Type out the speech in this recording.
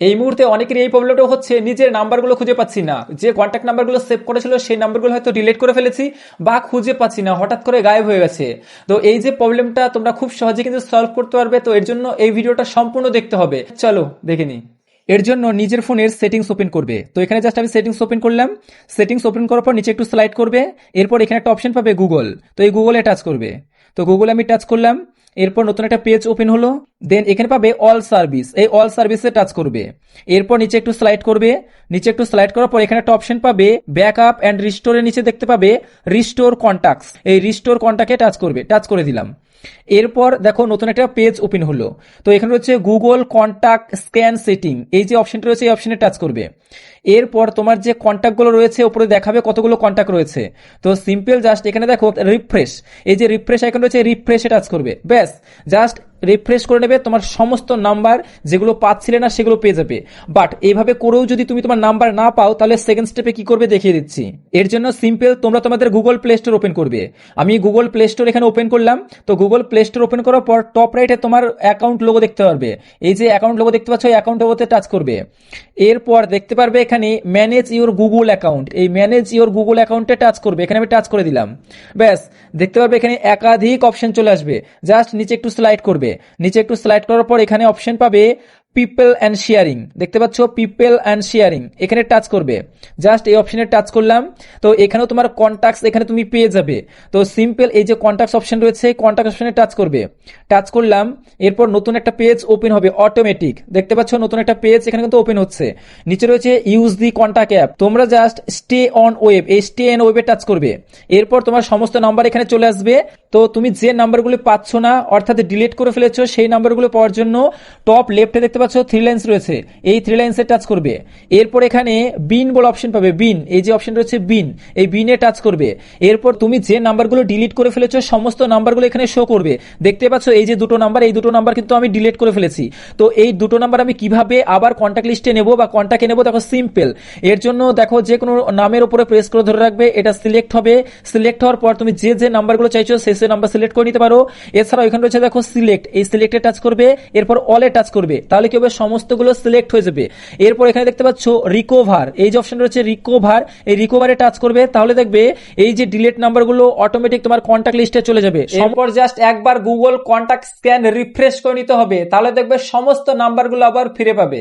এই মুহূর্তে অনেকের এই প্রবলেমটা হচ্ছে, নিজের নাম্বারগুলো খুঁজে পাচ্ছি না। যে কন্ট্যাক্ট নাম্বারগুলো সেভ করেছিল, সেই নাম্বারগুলো হয়তো ডিলিট করে ফেলেছি বা খুঁজে পাচ্ছি না, হঠাৎ করে গায়েব হয়ে গেছে। তো এই যে প্রবলেমটা তোমরা খুব সহজে কিন্তু সলভ করতে পারবে, তো এর জন্য এই ভিডিওটা সম্পূর্ণ দেখতে হবে। চলো, দেখে নিই। এর জন্য নিজের ফোনের সেটিংস ওপেন করবে। তো এখানে জাস্ট আমি সেটিংস ওপেন করলাম। সেটিংস ওপেন করার পর নিচে একটু স্লাইড করবে। এরপর এখানে একটা অপশন পাবে গুগল তো এই গুগলে টাচ করবে। তো গুগল আমি টাচ করলাম, এরপর নতুন একটা পেজ ওপেন হলো দেন এখানে পাবে অল সার্ভিস এই অল সার্ভিসে টাচ করবে। এরপর নিচে একটু স্লাইড করবে, নিচে একটু স্লাইড করার পর এখানে একটা অপশন পাবে ব্যাকআপ অ্যান্ড রিস্টোরের নিচে দেখতে পাবে রিস্টোর কন্টাক্টস এই রিস্টোর কন্টাক্টে টাচ করবে টাচ করে দিলাম। এরপর দেখো নতুন একটা পেজ ওপেন হলো, তো এখানে রয়েছে গুগল কন্টাক্ট স্ক্যান সেটিং এই যে অপশনটা রয়েছে, এই অপশনে টাচ করবে। এরপর তোমার যে কন্ট্যাক্টগুলো রয়েছে ওপরে দেখাবে কতগুলো কন্ট্যাক্ট রয়েছে। তো সিম্পল জাস্ট এখানে দেখো রিফ্রেশ এই যে রিফ্রেশ আইকন রয়েছে রিফ্রেশে টাচ করবে। ব্যাস জাস্ট রিফ্রেশ করে নেবে তোমার সমস্ত নাম্বার যেগুলো পাচ্ছিলে না সেগুলো পেয়ে যাবে। বাট এইভাবে করেও যদি তুমি তোমার নাম্বার না পাও, তাহলে সেকেন্ড স্টেপে কি করবে দেখিয়ে দিচ্ছি। এর জন্য সিম্পল তোমরা তোমাদের গুগল প্লে স্টোর ওপেন করবে। আমি গুগল প্লে স্টোর এখানে ওপেন করলাম। তো গুগল প্লে স্টোর ওপেন করার পর টপ রাইটে তোমার অ্যাকাউন্ট লোগো দেখতে পারবে। এই যে অ্যাকাউন্ট লোগো দেখতে পাচ্ছ, এই অ্যাকাউন্ট লোগোতে টাচ করবে। এরপর দেখতে পারবে এখানে ম্যানেজ ইউর গুগল অ্যাকাউন্ট এই ম্যানেজ ইউর গুগল অ্যাকাউন্টে টাচ করবে। এখানে আমি টাচ করে দিলাম। ব্যাস, দেখতে পারবে এখানে একাধিক অপশন চলে আসবে। জাস্ট নিচে একটু স্লাইড করবে। নিচে একটু স্লাইড করার পর এখানে অপশন পাবে পিপল অ্যান্ড শেয়ারিং দেখতে পাচ্ছ পিপল অ্যান্ড শেয়ারিং এখানে টাচ করবে। জাস্ট এই অপশনে টাচ করলাম। তো এখানেও তোমার কন্ট্যাক্টস এখানে তুমি পেয়ে যাবে। তো সিম্পল এই যে কন্ট্যাক্টস অপশন রয়েছে কন্ট্যাক্ট অপশনে টাচ করবে। টাচ করলাম, এরপর নতুন একটা পেজ ওপেন হবে অটোমেটিক দেখতে পাচ্ছ, নতুন একটা পেজ এখানে কিন্তু ওপেন হচ্ছে। নিচে রয়েছে ইউজ দি কন্ট্যাক্ট অ্যাপ তোমরা জাস্ট স্টে অন ওয়েব এই স্টে অন ওয়েবে টাচ করবে। এরপর তোমার সমস্ত নাম্বার এখানে চলে আসবে। তো তুমি যে নাম্বারগুলো পাচ্ছ না, অর্থাৎ ডিলিট করে ফেলেছো, সেই নাম্বারগুলো পাওয়ার জন্য টপ লেফটে দেখতে পাচ্ছ থ্রি লাইন্স রয়েছে। এই থ্রি লাইন্সে টাচ করবে। এরপর এখানে বিন বলে অপশন পাবে বিন এই যে অপশন রয়েছে বিন এই বিনে টাচ করবে। এরপর তুমি যে নাম্বারগুলো ডিলিট করে ফেলেছো, সমস্ত নাম্বারগুলো এখানে শো করবে। দেখতে পাচ্ছ এই যে দুটো নাম্বার এই দুটো নাম্বার কিন্তু আমি ডিলিট করে ফেলেছি। তো এই দুটো নাম্বার আমি কীভাবে আবার কন্ট্যাক্ট লিস্টে নেব বা কন্ট্যাক্টে নেব, দেখো সিম্পল এর জন্য দেখো যে কোনো নামের উপরে প্রেস করে ধরে রাখবে, এটা সিলেক্ট হবে। সিলেক্ট হওয়ার পর তুমি যে যে নাম্বারগুলো চাইছো, সেই সেই নাম্বার সিলেক্ট করে নিতে পারো। এছাড়াও এখানে রয়েছে দেখো সিলেক্ট এই সিলেক্টে টাচ করবে এরপর অলে টাচ করবে। তাহলে কি হবে? সমস্তগুলো সিলেক্ট হয়ে যাবে। এরপর এখানে দেখতে পাচ্ছ রিকোভার এই যে অপশন রয়েছে রিকোভার এই রিকোভারে টাচ করবে। তাহলে দেখবে এই যে ডিলেট নাম্বারগুলো অটোমেটিক তোমার কন্ট্যাক্ট লিস্টে চলে যাবে। এরপর জাস্ট একবার গুগল কন্ট্যাক্ট স্ক্যান রিফ্রেশ করে নিতে হবে। তাহলে দেখবে সমস্ত নাম্বারগুলো আবার ফিরে পাবে।